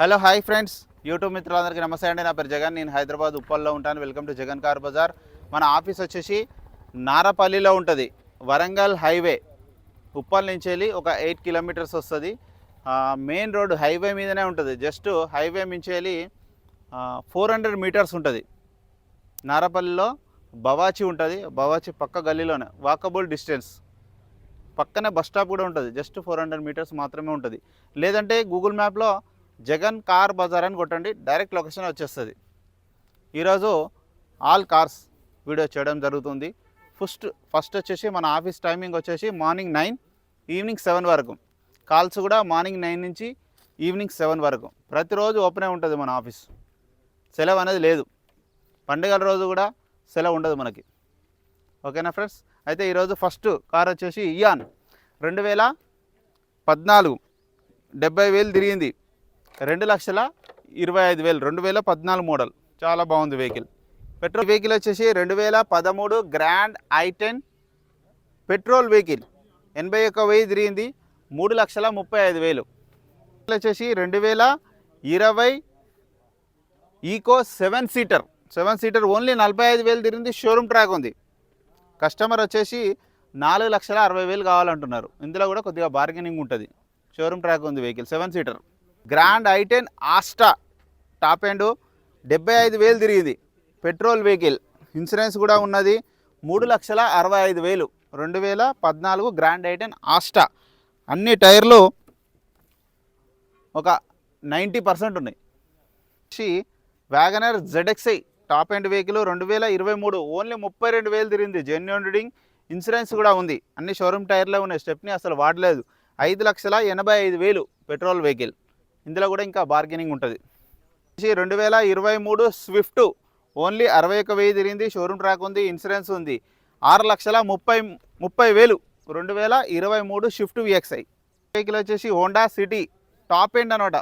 Hello hi friends. YouTube మిత్రులందరికీ నమస్తే అండి. నా పేరు జగన్. నేను హైదరాబాద్ ఉప్పల్లో ఉంటాను. Welcome to Jagan car bazaar. మన ఆఫీస్ వచ్చేసి నారపల్లిలో ఉంటుంది. వరంగల్ హైవే. ఉప్పల్ నుంచి వెళ్ళి ఒక ఎయిట్ కిలోమీటర్స్ వస్తుంది. మెయిన్ రోడ్ హైవే మీదనే ఉంటుంది. జస్ట్ హైవే నుంచి వెళ్ళి ఫోర్ హండ్రెడ్ మీటర్స్ ఉంటుంది. నారపల్లిలో బవాచి ఉంటుంది. బవాచి పక్క గల్లీలోనే. Walkable distance. పక్కనే బస్ స్టాప్ కూడా ఉంటుంది. జస్ట్ ఫోర్ హండ్రెడ్ మీటర్స్ మాత్రమే ఉంటుంది. లేదంటే గూగుల్ మ్యాప్లో జగన్ కార్ బజార్ అని కొట్టండి డైరెక్ట్ లొకేషన్ వచ్చేస్తుంది. ఈరోజు ఆల్ కార్స్ వీడియో చేయడం జరుగుతుంది. ఫస్ట్ ఫస్ట్ వచ్చేసి మన ఆఫీస్ టైమింగ్ వచ్చేసి మార్నింగ్ నైన్ ఈవినింగ్ సెవెన్ వరకు. కాల్స్ కూడా మార్నింగ్ నైన్ నుంచి ఈవినింగ్ సెవెన్ వరకు. ప్రతిరోజు ఓపెనే ఉంటుంది మన ఆఫీస్. సెలవు అనేది లేదు. పండుగల రోజు కూడా సెలవు ఉండదు మనకి. ఓకేనా ఫ్రెండ్స్? అయితే ఈరోజు ఫస్ట్ కార్ వచ్చేసి ఇయాన్ రెండు వేల పద్నాలుగు. డెబ్బై వేలు తిరిగింది. రెండు లక్షల ఇరవై ఐదు వేలు రెండు వేల పద్నాలుగు మోడల్. చాలా బాగుంది వెహికల్ పెట్రోల్ వెహికల్ వచ్చేసి రెండు వేల పదమూడు grand i ten petrol vehicle ఎనభై ఒక్క వెయ్యి తిరిగింది మూడు లక్షల ముప్పై ఐదు వేలు. వచ్చేసి రెండు వేల ఇరవై Eeco seven seater. Seven seater only నలభై ఐదు వేలు తిరిగింది షోరూమ్ ట్రాక్ ఉంది. కస్టమర్ వచ్చేసి నాలుగు లక్షల అరవై వేలు కావాలంటున్నారు. ఇందులో కూడా కొద్దిగా బార్గెనింగ్ ఉంటుంది. షోరూమ్ ట్రాక్ ఉంది vehicle seven seater grand i ten asta top end. డెబ్బై ఐదు వేలు తిరిగింది. Petrol vehicle. ఇన్సూరెన్స్ కూడా ఉన్నది. మూడు లక్షల అరవై ఐదు వేలు. రెండు వేల పద్నాలుగు గ్రాండ్ ఐటెన్ ఆస్టా అన్ని టైర్లు ఒక నైంటీ పర్సెంట్ ఉన్నాయి. Wagon R ZXI top end vehicle రెండు వేల ఇరవై మూడు. ఓన్లీ ముప్పై రెండు వేలు తిరిగింది. జెన్యున్ రీడింగ్ ఇన్సూరెన్స్ కూడా ఉంది. అన్ని షోరూమ్ టైర్లే ఉన్నాయి. స్టెప్ని అసలు వాడలేదు. ఐదు లక్షల ఎనభై ఐదు వేలు పెట్రోల్ వెహికల్. ఇందులో కూడా ఇంకా బార్గెనింగ్ ఉంటుంది. రెండు వేల ఇరవై మూడు స్విఫ్ట్ ఓన్లీ అరవై ఒక్క వెయ్యి తిరిగింది షోరూమ్ ట్రాక్ ఉంది ఇన్సూరెన్స్ ఉంది. ఆరు లక్షల ముప్పై ముప్పై వేలు రెండు వేల ఇరవై మూడు షిఫ్ట్ విఎక్స్ఐ వెహికల్ వచ్చేసి హోండా సిటీ టాప్ ఎండ్ అనమాట.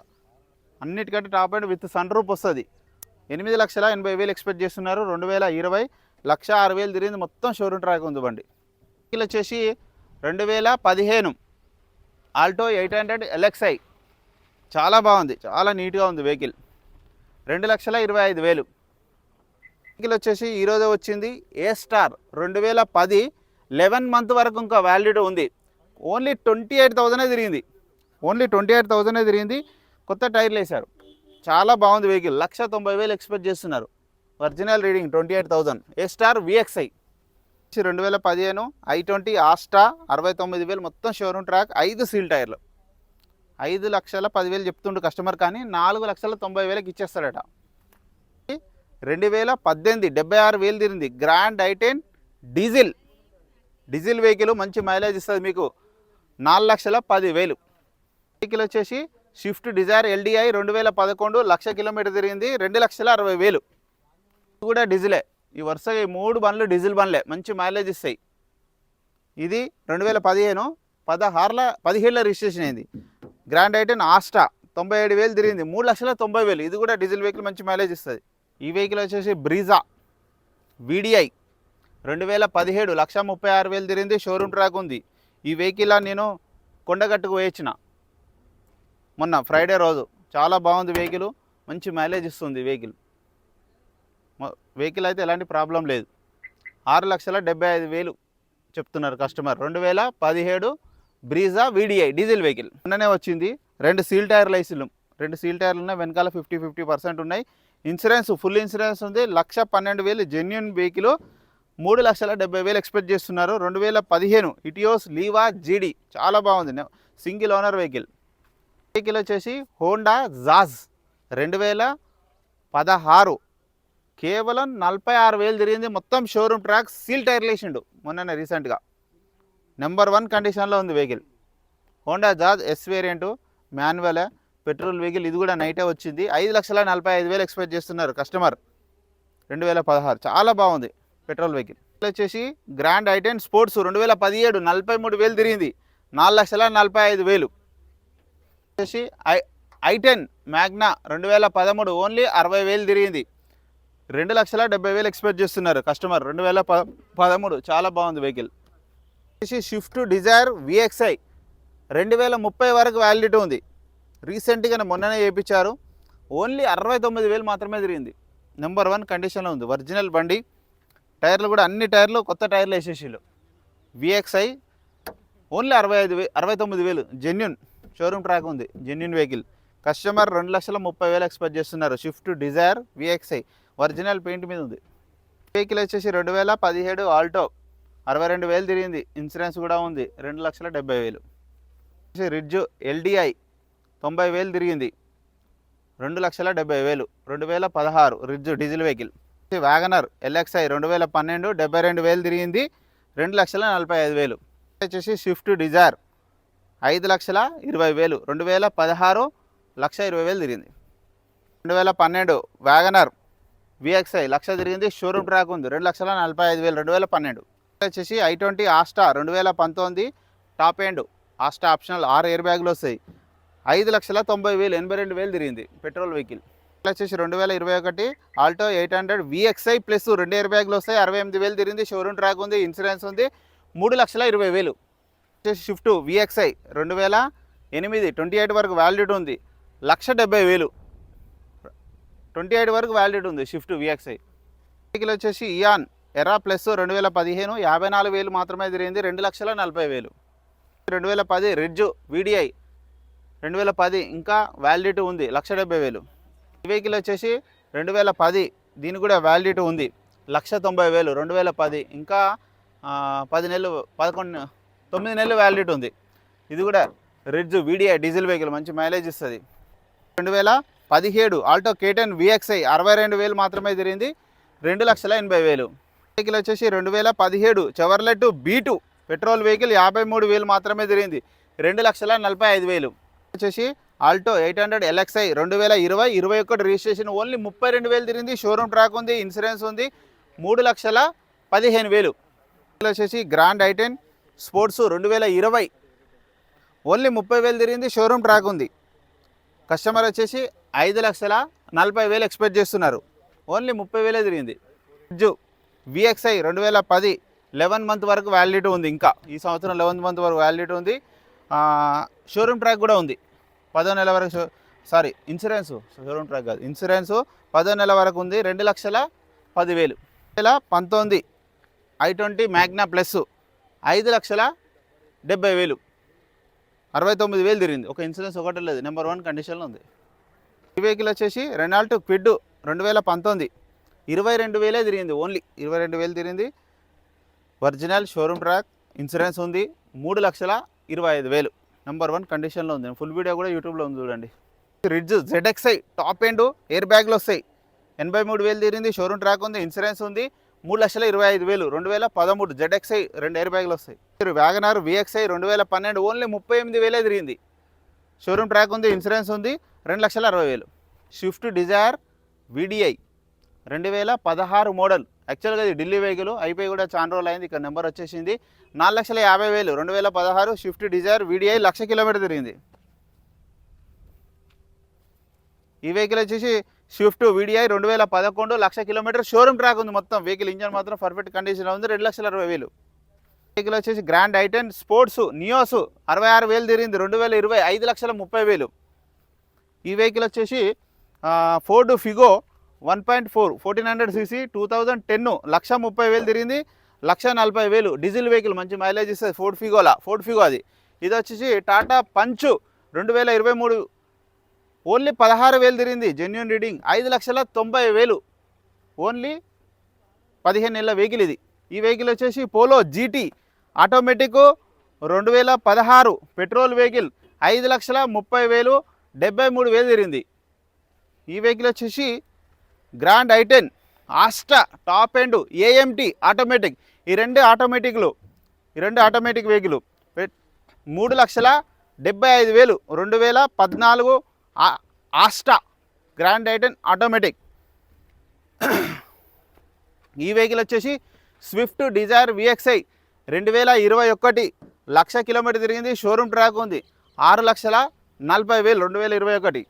అన్నిటికంటే top end with sunroof వస్తుంది. ఎనిమిది లక్షల ఎనభై వేలు ఎక్స్పెక్ట్ చేస్తున్నారు రెండు వేల ఇరవై లక్ష ఆరు వేలు తిరిగింది మొత్తం షోరూమ్ ట్రాక్ ఉంది బండి. వెహికల్ వచ్చేసి రెండు వేల పదిహేను ఆల్టో ఎయిట్ హండ్రెడ్ ఎల్ఎక్స్ఐ చాలా బాగుంది. చాలా నీట్గా ఉంది వెహికల్. రెండు లక్షల ఇరవై ఐదు వేలు. వెహికల్ వచ్చేసి ఈరోజు వచ్చింది. A star? రెండు వేల పది లెవెన్ మంత్ వరకు ఇంకా వ్యాలిడిటీ ఉంది. ఓన్లీ ట్వంటీ ఎయిట్ థౌజండే తిరిగింది. ఓన్లీ ట్వంటీ ఎయిట్ థౌజండే తిరిగింది. కొత్త టైర్లు వేశారు. చాలా బాగుంది వెహికల్. లక్ష తొంభై వేలు ఎక్స్పెక్ట్ చేస్తున్నారు. Original reading twenty eight thousand A star? VXi. రెండు వేల పదిహేను ఐ ట్వంటీ ఆస్టా అరవై తొమ్మిది వేలు మొత్తం షోరూమ్ ట్రాక్ ఐదు సీల్ టైర్లు. ఐదు లక్షల పదివేలు చెప్తుండు కస్టమర్ కానీ నాలుగు లక్షల తొంభై వేలకు ఇచ్చేస్తాడట. రెండు వేల పద్దెనిమిది డెబ్బై ఆరు వేలు తిరింది. Grand i ten diesel. Diesel vehicle మంచి మైలేజ్ ఇస్తుంది మీకు. నాలుగు లక్షల పది వేలు వెహికల్ వచ్చేసి స్విఫ్ట్ డిజైర్ ఎల్డిఐ రెండు వేల పదకొండు లక్ష కిలోమీటర్ తిరిగింది. రెండు లక్షల అరవై వేలు. కూడా డీజిలే. ఈ వరుసగా ఈ మూడు బండ్లు డీజిల్ బండ్లే. మంచి మైలేజ్ ఇస్తాయి. ఇది రెండు వేల పదిహేను పదహారుల పదిహేడులో రిజిస్ట్రేషన్ అయింది. గ్రాండ్ ఐటెన్ ఆస్టా తొంభై ఏడు వేలు తిరిగింది. మూడు లక్షల తొంభై వేలు. ఇది కూడా డీజిల్ వెహికల్ మంచి మైలేజ్ ఇస్తుంది. ఈ వెహికల్ వచ్చేసి బ్రీజా వీడిఐ రెండు వేల పదిహేడు లక్ష ముప్పై ఆరు వేలు తిరిగింది. షోరూమ్ ట్రాక్ ఉంది. ఈ వెహికల్ నేను కొండగట్టుకు వేయించిన మొన్న ఫ్రైడే రోజు. చాలా బాగుంది వెహికల్ మంచి మైలేజ్ ఇస్తుంది వెహికల్ వెహికల్ అయితే ఎలాంటి ప్రాబ్లం లేదు. ఆరు లక్షల డెబ్బై ఐదు వేలు చెప్తున్నారు కస్టమర్ రెండు వేల పదిహేడు బ్రీజా వీడిఐ డీజిల్ వెహికల్ నిన్ననే వచ్చింది. రెండు సీల్ టైర్ లైసులు రెండు సీల్ టైర్లు ఉన్నాయి వెనకాల ఫిఫ్టీ ఫిఫ్టీ పర్సెంట్ ఉన్నాయి. ఇన్సూరెన్స్ ఫుల్ ఇన్సూరెన్స్ ఉంది. లక్ష పన్నెండు వేలు జెన్యున్ వెహికల్ మూడు లక్షల డెబ్బై వేలు ఎక్స్పెక్ట్ చేస్తున్నారు. రెండు వేల పదిహేను ఇటియోస్ లీవా జీడీ చాలా బాగుంది. సింగిల్ ఓనర్ వెహికల్ వెహికల్ వచ్చేసి హోండా జాజ్ రెండు వేల పదహారు. కేవలం నలభై ఆరు వేలు తిరిగింది. మొత్తం షోరూమ్ ట్రాక్ సీల్ టైర్ లేచిండు మొన్న రీసెంట్గా నెంబర్ వన్ కండిషన్లో ఉంది vehicle Honda Jazz S variant manual petrol vehicle ఇది కూడా నైటే వచ్చింది. ఐదు లక్షల నలభై ఐదు వేలు ఎక్స్పెక్ట్ చేస్తున్నారు కస్టమర్ రెండు వేల పదహారు. చాలా బాగుంది పెట్రోల్ వెహికల్ వచ్చేసి గ్రాండ్ ఐటెన్ స్పోర్ట్స్ రెండు వేల పదిహేడు నలభై మూడు వేలు తిరిగింది. నాలుగు లక్షల నలభై ఐదు వేలు. వచ్చేసి ఐ ఐటెన్ మ్యాగ్నా రెండు వేల పదమూడు ఓన్లీ అరవై వేలు తిరిగింది. రెండు లక్షల డెబ్బై వేలు ఎక్స్పెక్ట్ చేస్తున్నారు కస్టమర్ రెండు వేల ప పదమూడు. చాలా బాగుంది వెహికల్ షిఫ్ట్ డిజైర్ విఎక్స్ఐ రెండు వేల ముప్పై వరకు వ్యాలిడిటీ ఉంది. రీసెంట్గా మొన్ననే చేయించారు ఓన్లీ అరవై తొమ్మిది వేలు మాత్రమే తిరిగింది. నెంబర్ వన్ కండిషన్లో ఉంది. ఒరిజినల్ బండి. టైర్లు కూడా అన్ని టైర్లు కొత్త టైర్లు వేసేసిళ్ళు. విఎక్స్ఐ ఓన్లీ అరవై ఐదు వే అరవై తొమ్మిది వేలు. జెన్యున్ షోరూమ్ ట్రాక్ ఉంది. జెన్యున్ వెహికల్ కస్టమర్ రెండు లక్షల ముప్పై వేలు ఎక్స్పెక్ట్ చేస్తున్నారు. Swift Dzire VXi original paint మీద ఉంది. వెహికల్ వచ్చేసి రెండు వేల పదిహేడు ఆల్టో అరవై రెండు వేలు తిరిగింది. ఇన్సూరెన్స్ కూడా ఉంది. రెండు లక్షల డెబ్బై వేలు. రిడ్జ్ ఎల్డిఐ తొంభై వేలు తిరిగింది. రెండు లక్షల డెబ్బై వేలు. రెండు వేల పదహారు Ritz diesel vehicle. WagonR LXi రెండు వేల పన్నెండు డెబ్బై రెండు వేలు తిరిగింది. రెండు లక్షల నలభై ఐదు వేలు. వచ్చేసి స్విఫ్ట్ డిజైర్ ఐదు లక్షల ఇరవై వేలు. రెండు వేల పదహారు లక్ష ఇరవై వేలు తిరిగింది. రెండు వేల పన్నెండు వ్యాగనర్ విఎక్స్ఐ లక్ష తిరిగింది. షోరూమ్ ట్రాక్ ఉంది. రెండు లక్షల నలభై ఐదు వేలు. రెండు వేల పన్నెండు. వచ్చేసి ఐ ట్వంటీ ఆస్టా రెండు వేల పంతొమ్మిది టాప్ ఎండ్. ఆస్టా ఆప్షనల్ ఆరు ఎయిర్ బ్యాగులు వస్తాయి. ఐదు లక్షల తొంభై వేలు ఎనభై రెండు వేలు తిరిగింది పెట్రోల్ వెహికల్. వచ్చేసి రెండు వేల ఇరవై ఒకటి Alto eight hundred VXi plus రెండు ఎయిర్ బ్యాగులు వస్తాయి. అరవై ఎనిమిది వేలు తిరిగింది. షోరూమ్ ట్రాక్ ఉంది ఇన్సూరెన్స్ ఉంది. మూడు లక్షల ఇరవై వేలు. వచ్చేసి షిఫ్ట్ విఎక్స్ఐ రెండు వేల ఎనిమిది ట్వంటీ ఎయిట్ వరకు వ్యాలిడిటీ ఉంది. లక్ష డెబ్బై వేలు. ట్వంటీ ఎయిట్ వరకు వ్యాలిడిటీ ఉంది షిఫ్ట్ విఎక్స్ఐ. వెహికల్ వచ్చేసి ఇయాన్ ఎరా ప్లస్ రెండు వేల పదిహేను యాభై నాలుగు వేలు మాత్రమే తిరిగింది రెండు లక్షల నలభై వేలు. రెండు వేల పది రిడ్జ్ వీడిఐ రెండు వేల పది ఇంకా వ్యాలిడిటీ ఉంది లక్ష డెబ్బై వేలు. ఈ వెహికల్ వచ్చేసి రెండు వేల పది దీని కూడా వ్యాలిడిటీ ఉంది లక్ష తొంభై వేలు రెండు వేల పది ఇంకా పది నెలలు పదకొండు తొమ్మిది నెలలు వ్యాలిడిటీ ఉంది. ఇది కూడా రిడ్జ్ వీడిఐ డీజిల్ వెహికల్ మంచి మైలేజ్ ఇస్తుంది. రెండు వేల పదిహేడు ఆల్టో కేటెన్ విఎక్స్ఐ అరవై రెండు వేలు మాత్రమే తిరిగింది రెండు లక్షల ఎనభై వేలు. వెహికల్ వచ్చేసి రెండు వేల పదిహేడు చెవర్లెట్ బీటు పెట్రోల్ వెహికల్ యాభై మూడు వేలు మాత్రమే తిరిగింది. రెండు లక్షల నలభై ఐదు వేలు. వచ్చేసి ఆల్టో ఎయిట్ హండ్రెడ్ ఎల్ఎక్స్ఐ రెండు వేల ఇరవై ఇరవై ఒకటి రిజిస్ట్రేషన్ ఓన్లీ ముప్పై రెండు వేలు తిరిగింది. షోరూమ్ ట్రాక్ ఉంది ఇన్సూరెన్స్ ఉంది మూడు లక్షల పదిహేను వేలు. వచ్చేసి గ్రాండ్ ఐటెన్ స్పోర్ట్స్ రెండు వేల ఇరవై ఓన్లీ ముప్పై వేలు తిరిగింది షోరూమ్ ట్రాక్ ఉంది. కస్టమర్ వచ్చేసి ఐదు లక్షల నలభై వేలు ఎక్స్పెక్ట్ చేస్తున్నారు. ఓన్లీ ముప్పై వేలే తిరిగింది. జూ విఎక్స్ఐ రెండు వేల పది లెవెన్ మంత్ వరకు వ్యాలిడిటీ ఉంది ఇంకా. ఈ సంవత్సరం లెవెన్ మంత్ వరకు వ్యాలిడిటీ ఉంది. షోరూమ్ ట్రాక్ కూడా ఉంది. పదో నెల వరకు సారీ ఇన్సూరెన్స్ షోరూమ్ ట్రాక్ కాదు. ఇన్సూరెన్స్ పదో నెల వరకు ఉంది. రెండు లక్షల పదివేలు. వేల పంతొమ్మిది ఐ ట్వంటీ మ్యాగ్నా ప్లస్ ఐదు లక్షల డెబ్బై వేలు అరవై తొమ్మిది వేలు తిరిగింది. ఒక ఇన్సూరెన్స్ ఒకటి లేదు. నెంబర్ వన్ కండిషన్లో ఉంది. ఈ వెహికల్ వచ్చేసి రెనాల్ట్ క్విడ్ రెండు వేల పంతొమ్మిది ఇరవై రెండు వేలే తిరిగింది ఓన్లీ ఇరవై రెండు వేలు తిరిగింది. ఒరిజినల్ షోరూమ్ ట్రాక్ ఇన్సూరెన్స్ ఉంది మూడు లక్షల ఇరవై ఐదు వేలు. నెంబర్ వన్ కండిషన్లో ఉంది. ఫుల్ వీడియో కూడా యూట్యూబ్లో ఉంది చూడండి. Ritz ZXi top end air బ్యాగ్లు వస్తాయి. ఎనభై మూడు వేలు తీరింది షోరూమ్ ట్రాక్ ఉంది ఇన్సూరెన్స్ ఉంది మూడు లక్షల ఇరవై ఐదు వేలు. రెండు వేల పదమూడు జెడ్ఎక్స్ఐ రెండు ఎయిర్ బ్యాగ్లు వస్తాయి. వ్యాగనార్ విఎక్స్ఐ రెండు వేల పన్నెండు ఓన్లీ ముప్పై ఎనిమిది వేలే తిరిగింది. షోరూమ్ ట్రాక్ ఉంది ఇన్సూరెన్స్ ఉంది రెండు లక్షల అరవై వేలు. స్విఫ్ట్ డిజైర్ వీడిఐ రెండు వేల పదహారు మోడల్. యాక్చువల్గా ఇది ఢిల్లీ వెహికల్ అయిపోయి కూడా చాలా రోజులు అయింది. ఇక్కడ నెంబర్ వచ్చేసింది. నాలుగు లక్షల యాభై వేలు రెండు వేల పదహారు Swift Dzire VDi lakh kilometre తిరిగింది. ఈ వెహికల్ వచ్చేసి స్విఫ్ట్ వీడిఐ రెండు వేల పదకొండు లక్ష కిలోమీటర్ షోరూమ్ ట్రాక్ ఉంది మొత్తం. వెహికల్ ఇంజన్ మాత్రం పర్ఫెక్ట్ కండిషన్లో ఉంది. రెండు లక్షల అరవై వేలు. వెహికల్ వచ్చేసి గ్రాండ్ ఐటెన్ స్పోర్ట్స్ నియోస్ అరవై ఆరు వేలు తిరిగింది. రెండు వేల ఇరవై ఐదు లక్షల ముప్పై వేలు. ఈ వెహికల్ వచ్చేసి Ford Figo one point four fourteen hundred CC two thousand ten lakh ముప్పై వేలు తిరిగింది లక్ష నలభై వేలు. డీజిల్ వెహికల్ మంచి మైలేజ్ ఇస్తుంది ఫోర్డ్ ఫిగోలా ఫోర్డ్ ఫిగో అది. ఇది వచ్చేసి టాటా పంచ్ రెండు వేల ఇరవై మూడు ఓన్లీ పదహారు వేలు తిరిగింది జెన్యున్ రీడింగ్ ఐదు లక్షల తొంభై వేలు. ఓన్లీ పదిహేను నెలల వెహికల్ ఇది. ఈ వెహికల్ వచ్చేసి పోలో జీటీ ఆటోమేటిక్ రెండు వేల పదహారు పెట్రోల్ వెహికల్ ఐదు లక్షల ముప్పై వేలు డెబ్బై మూడు వేలు తిరిగింది. ఈ వెహికల్ వచ్చేసి grand i ten Asta top end AMT automatic. ఈ రెండు ఆటోమేటిక్లు ఈ రెండు ఆటోమేటిక్ వెహికల్ మూడు లక్షల డెబ్బై ఐదు వేలు రెండు వేల పద్నాలుగు ఆ- Asta grand i ten automatic. ఈ వెహికల్ వచ్చేసి స్విఫ్ట్ డిజైర్ విఎక్స్ఐ రెండు వేల ఇరవై ఒకటి లక్ష కిలోమీటర్ తిరిగింది షోరూమ్ ట్రాక్ ఉంది. ఆరు లక్షల నలభై వేలు రెండు వేల ఇరవై ఒకటి.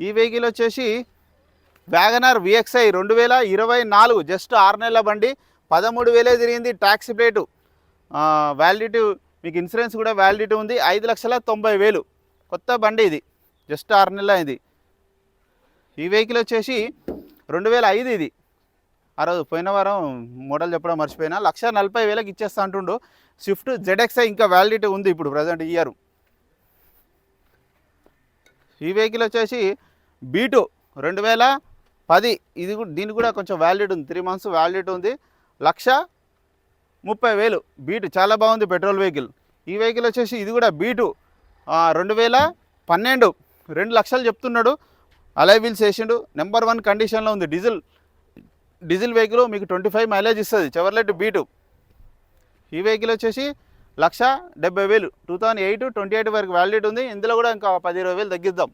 ఈ వెహికల్ వచ్చేసి వ్యాగనర్ విఎక్స్ఐ రెండు వేల ఇరవై నాలుగు జస్ట్ ఆరు నెలల బండి పదమూడు వేలే తిరిగింది. ట్యాక్సీ ప్లేటు వ్యాలిడిటీ మీకు ఇన్సూరెన్స్ కూడా వ్యాలిడిటీ ఉంది. ఐదు లక్షల తొంభై వేలు. కొత్త బండి ఇది. జస్ట్ ఆరు నెలల ఇది ఈ వెహికల్ వచ్చేసి రెండు వేల ఐదు ఇది. ఆ రోజు పోయిన వారం మోడల్ చెప్పడం మర్చిపోయినా లక్ష నలభై వేలకు ఇచ్చేస్తా అంటుండు. స్విఫ్ట్ జెడ్ఎక్స్ఐ ఇంకా వ్యాలిడిటీ ఉంది ఇప్పుడు ప్రజెంట్ ఇయర్ ఈ వెహికల్ వచ్చేసి బీటు రెండు వేల పది. ఇది కూడా దీనికి కూడా కొంచెం వ్యాలిడ్ ఉంది. త్రీ మంత్స్ వ్యాలిడ్ ఉంది. లక్ష ముప్పై వేలు. బీటు చాలా బాగుంది పెట్రోల్ వెహికల్. ఈ వెహికల్ వచ్చేసి ఇది కూడా బీటు రెండు వేల పన్నెండు. రెండు లక్షలు చెప్తున్నాడు. అలై వీల్స్ వేసిండు. నెంబర్ వన్ కండిషన్లో ఉంది. డీజిల్. డీజిల్ వెహికల్ మీకు ట్వంటీ ఫైవ్ మైలేజ్ ఇస్తుంది చెవర్లెట్ బీటు ఈ వెహికల్ వచ్చేసి లక్ష డెబ్బై వేలు. Two thousand eight twenty eight వరకు వ్యాలిడిటీ ఉంది. ఇందులో కూడా ఇంకా పది ఇరవై వేలు తగ్గిద్దాం.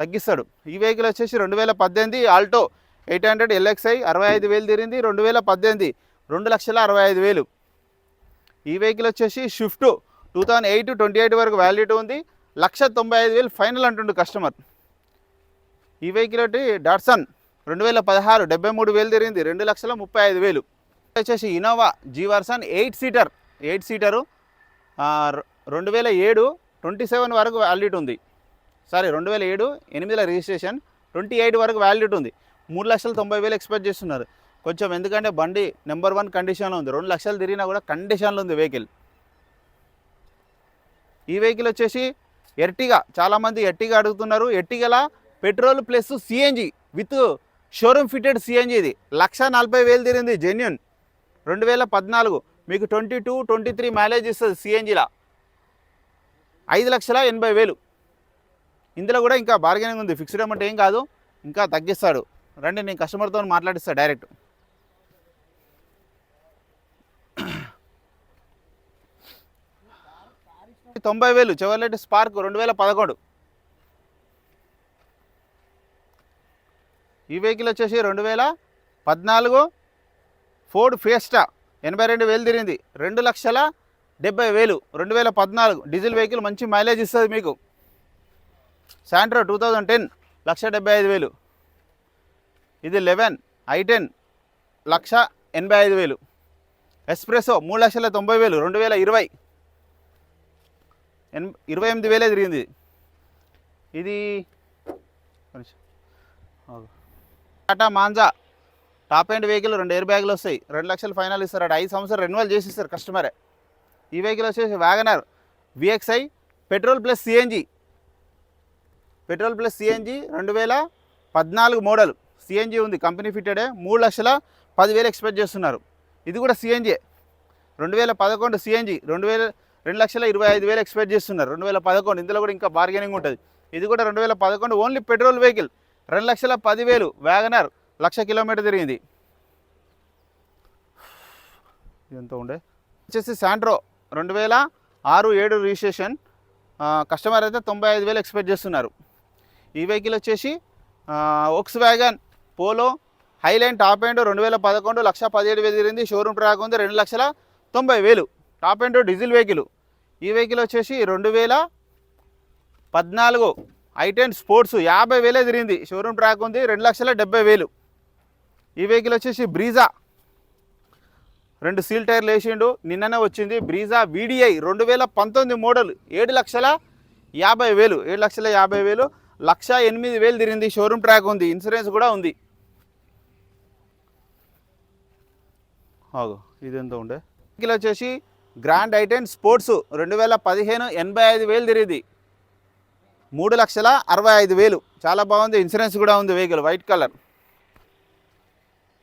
తగ్గిస్తాడు. ఈ వెహికల్ వచ్చేసి రెండు వేల పద్దెనిమిది ఆల్టో ఎయిట్ హండ్రెడ్ ఎల్ఎక్స్ఐ అరవై ఐదు వేలు తిరిగింది రెండు వేల పద్దెనిమిది రెండు లక్షల అరవై ఐదు వేలు. ఈ వెహికల్ వచ్చేసి Swift two thousand eight twenty eight వరకు వ్యాలిడిటీ ఉంది లక్ష తొంభై ఐదు వేలు ఫైనల్ అంటుండు కస్టమర్ ఈ వెహికల్ ఒకటి డాట్సన్ రెండు వేల పదహారు డెబ్బై మూడు వేలు తిరిగింది రెండు లక్షల ముప్పై ఐదు వేలు. వచ్చేసి Innova G version eight seater eight seater రెండు వేల ఏడు ట్వంటీ సెవెన్ వరకు వ్యాలిడిటీ ఉంది. సారీ రెండు వేల ఏడు ఎనిమిదిల రిజిస్ట్రేషన్ ట్వంటీ ఎయిట్ వరకు వ్యాలిడిటీ ఉంది. మూడు లక్షల తొంభై వేలు ఎక్స్పెక్ట్ చేస్తున్నారు. కొంచెం ఎందుకంటే బండి నెంబర్ వన్ కండిషన్లో ఉంది. రెండు లక్షలు తిరిగినా కూడా కండిషన్లో ఉంది వెహికల్ ఈ వెహికల్ వచ్చేసి ఎర్టిగా చాలామంది ఎర్టిగా అడుగుతున్నారు. ఎర్టిగలా petrol plus CNG with showroom fitted CNG ఇది. లక్ష నలభై వేలు తిరిగింది జెన్యున్ రెండు వేల పద్నాలుగు మీకు twenty two twenty three mileage ఇస్తుంది సిఎన్జిలా ఐదు లక్షల ఎనభై వేలు. ఇందులో కూడా ఇంకా బార్గెనింగ్ ఉంది. ఫిక్స్డ్ అమౌంట్ ఏం కాదు. ఇంకా తగ్గిస్తాడు. రండి నేను కస్టమర్తో మాట్లాడిస్తా డైరెక్ట్ తొంభై వేలు చెవర్లెట్ స్పార్క్ రెండు వేల పదకొండు. ఈ వెహికల్ వచ్చేసి రెండు వేల పద్నాలుగు ఫోర్డ్ ఫేస్టా ఎనభై రెండు వేలు తిరిగింది. రెండు లక్షల డెబ్బై వేలు రెండు వేల పద్నాలుగు. డీజిల్ వెహికల్ మంచి మైలేజ్ ఇస్తుంది మీకు. Santro two thousand ten lakh డెబ్బై ఐదు వేలు. ఇది లెవెన్ ఐ టెన్ లక్ష ఎనభై ఐదు వేలు. ఎస్ప్రెసో మూడు లక్షల తొంభై వేలు రెండు వేల ఇరవై. ఎన్ ఇరవై ఎనిమిది వేలే తిరిగింది. ఇది Tata Manza top end vehicle రెండు ఎయిర్ బ్యాగులు వస్తాయి. రెండు లక్షలు ఫైనల్ ఇస్తారు అటు ఐదు సంవత్సరాలు రెన్యువల్ చేసి ఇస్తారు కస్టమరే. ఈ వెహికల్ వచ్చేసి WagonR VXi petrol plus CNG. Petrol plus CNG రెండు వేల పద్నాలుగు మోడల్. సిఎన్జి ఉంది కంపెనీ ఫిట్టెడే మూడు లక్షల పదివేలు ఎక్స్పెక్ట్ చేస్తున్నారు. ఇది కూడా సిఎన్జి రెండు వేల పదకొండు సిఎన్జి రెండు వేల రెండు లక్షల ఇరవై ఐదు వేలు ఎక్స్పెక్ట్ చేస్తున్నారు. రెండు వేల పదకొండు ఇందులో కూడా ఇంకా బార్గెనింగ్ ఉంటుంది. ఇది కూడా రెండు వేల పదకొండు ఓన్లీ పెట్రోల్ వెహికల్ రెండు లక్షల పదివేలు వ్యాగనర్ లక్ష కిలోమీటర్ తిరిగింది. ఎంత ఉండే. వచ్చేసి శాంట్రో రెండు వేల ఆరు ఏడు రిజిస్ట్రేషన్ కస్టమర్ అయితే తొంభై ఐదు వేలు ఎక్స్పెక్ట్ చేస్తున్నారు. ఈ వెహికల్ వచ్చేసి Volkswagen Polo Highline top end రెండు వేల పదకొండు లక్ష పదిహేడు వేలు తిరిగింది. షోరూమ్ ట్రాక్ ఉంది రెండు లక్షల తొంభై వేలు. టాప్ ఎండ్ డీజిల్ వెహికల్ ఈ వెహికల్ వచ్చేసి రెండు వేల పద్నాలుగు ఐటెన్ స్పోర్ట్స్ యాభై వేలే తిరిగింది. షోరూమ్ ట్రాక్ ఉంది రెండు లక్షల డెబ్బై వేలు. ఈ వెహికల్ వచ్చేసి బ్రీజా రెండు సీల్ టైర్లు వేసిండు. నిన్ననే వచ్చింది బ్రీజా వీడిఐ రెండు వేల పంతొమ్మిది మోడల్ ఏడు లక్షల యాభై వేలు. ఏడు లక్షల యాభై వేలు. లక్ష ఎనిమిది వేలు తిరిగింది. షోరూమ్ ట్రాక్ ఉంది. ఇన్సూరెన్స్ కూడా ఉంది. ఇది ఎంత ఉండే? వెహికల్ వచ్చేసి గ్రాండ్ ఐటెన్ స్పోర్ట్స్ రెండు వేల పదిహేను ఎనభై ఐదు వేలు తిరిగింది. మూడు లక్షల అరవై ఐదు వేలు. చాలా బాగుంది. ఇన్సూరెన్స్ కూడా ఉంది వెహికల్ వైట్ కలర్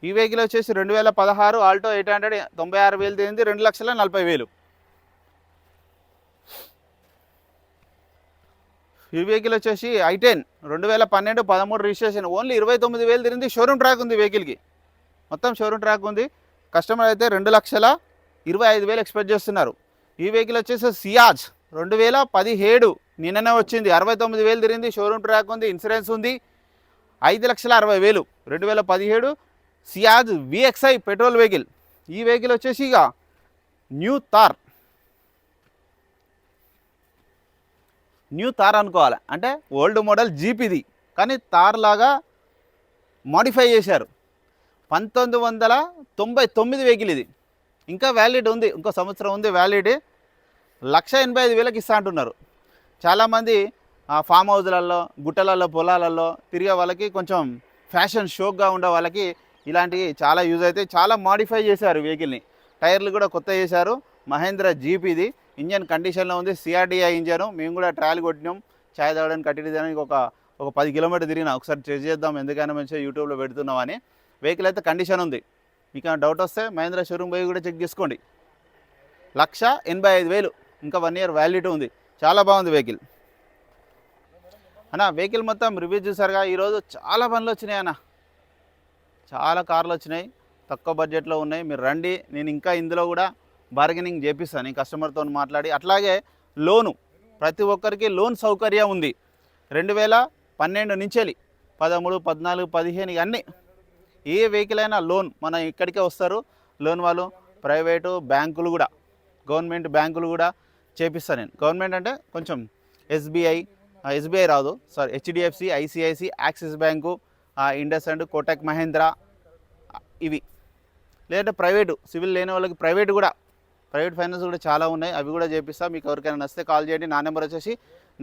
ఈ వెహికల్ వచ్చేసి రెండు వేల పదహారు ఆల్టో ఎయిట్ హండ్రెడ్ తొంభై ఆరు వేలు తిరిగింది. రెండు లక్షల నలభై వేలు. ఈ వెహికల్ వచ్చేసి ఐటెన్ రెండు వేల పన్నెండు పదమూడు రిజిస్ట్రేషన్. ఓన్లీ ఇరవై తొమ్మిది వేలు తిరిగింది షోరూమ్ ట్రాక్ ఉంది వెహికల్కి. మొత్తం షోరూమ్ ట్రాక్ ఉంది. కస్టమర్ అయితే రెండు లక్షల ఇరవై ఐదు వేలు ఎక్స్పెక్ట్ చేస్తున్నారు. ఈ వెహికల్ వచ్చేసి సియాజ్ రెండు వేల పదిహేడు నిన్ననే వచ్చింది. అరవై తొమ్మిది వేలు తిరిగింది షోరూమ్ ట్రాక్ ఉంది ఇన్సూరెన్స్ ఉంది. ఐదు లక్షల అరవై వేలు రెండు వేల పదిహేడు సియాజ్ విఎక్స్ఐ పెట్రోల్ వెహికల్. ఈ వెహికల్ వచ్చేసి ఇక న్యూ తార్ న్యూ తార్ అనుకోవాలి. అంటే ఓల్డ్ మోడల్ జీప్ ఇది. కానీ తార్ లాగా మాడిఫై చేశారు. పంతొమ్మిది వందల తొంభై తొమ్మిది వెహికల్ ఇది. ఇంకా వ్యాలిడ్ ఉంది. ఇంకో సంవత్సరం ఉంది వ్యాలిడ్ లక్ష ఎనభై ఐదు వేలకు ఇస్తా అంటున్నారు. చాలామంది ఫామ్ హౌస్లలో గుట్టలలో పొలాలలో తిరిగే వాళ్ళకి కొంచెం ఫ్యాషన్ షోక్గా ఉండే వాళ్ళకి ఇలాంటివి చాలా యూజ్ అవుతాయి చాలా మాడిఫై చేశారు వెహికల్ని. టైర్లు కూడా కొత్త చేశారు. మహేంద్ర జీప్ ఇది. ఇంజన్ కండిషన్లో ఉంది. సిఆర్డిఐ ఇంజన్ మేము కూడా ట్రయల్ కొట్టినాం. ఛాయ్ తాగడానికి కట్టి దానికి ఒక ఒక పది కిలోమీటర్ తిరిగిన. ఒకసారి చెక్ చేద్దాం ఎందుకైనా మంచిగా యూట్యూబ్లో పెడుతున్నామని వెహికల్ అయితే కండిషన్ ఉంది. మీకు డౌట్ వస్తే మహేంద్ర షోరూమ్ పోయి కూడా చెక్ చేసుకోండి. లక్ష ఎనభై ఐదు వేలు. ఇంకా వన్ ఇయర్ వ్యాలిడిటీ ఉంది. చాలా బాగుంది వెహికల్ అన్న వెహికల్ మొత్తం రివ్యూ చూసారుగా. ఈరోజు చాలా పనులు వచ్చినాయి అన్న. చాలా కార్లు వచ్చినాయి. తక్కువ బడ్జెట్లో ఉన్నాయి. మీరు రండి. నేను ఇంకా ఇందులో కూడా బార్గెనింగ్ చేపిస్తాను ఈ కస్టమర్తో మాట్లాడి అట్లాగే లోను. ప్రతి ఒక్కరికి లోన్ సౌకర్యం ఉంది. రెండు వేల పన్నెండు నుంచేలి పదమూడు పద్నాలుగు పదిహేను అన్నీ ఏ వెహికల్ అయినా లోన్ మన ఇక్కడికే వస్తారు. లోన్ వాళ్ళు ప్రైవేటు బ్యాంకులు కూడా గవర్నమెంట్ బ్యాంకులు కూడా చేపిస్తాను నేను. గవర్నమెంట్ అంటే కొంచెం ఎస్బీఐ ఎస్బీఐ రాదు. Sorry HDFC ICICI Axis bank Indus and Kotak Mahindra ఇవి. లేదంటే ప్రైవేటు సివిల్ లేని వాళ్ళకి ప్రైవేట్ కూడా ప్రైవేట్ ఫైనాన్స్ కూడా చాలా ఉన్నాయి. అవి కూడా చేపిస్తా. మీకు ఎవరికైనా నచ్చితే కాల్ చేయండి. నా నెంబర్ వచ్చేసి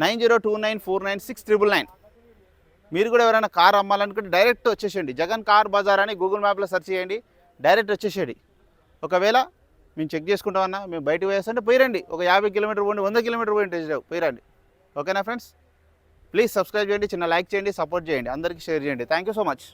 nine zero two nine four nine six triple nine. మీరు కూడా ఎవరైనా కార్ అమ్మాలనుకుంటే డైరెక్ట్ వచ్చేసేయండి. జగన్ కార్ బజార్ అని గూగుల్ మ్యాప్లో సెర్చ్ చేయండి. డైరెక్ట్ వచ్చేసేయండి. ఒకవేళ మేము చెక్ చేసుకుంటామన్నా మేము బయటకు వేస్తుంటే పోయిరండి. ఒక యాభై కిలోమీటర్ పోండి వంద కిలోమీటర్ పోయి పోయిరండి. ఓకేనా ఫ్రెండ్స్? ప్లీజ్ సబ్స్క్రైబ్ చేయండి. చిన్న లైక్ చేయండి. సపోర్ట్ చేయండి. అందరికీ షేర్ చేయండి. Thank you so much.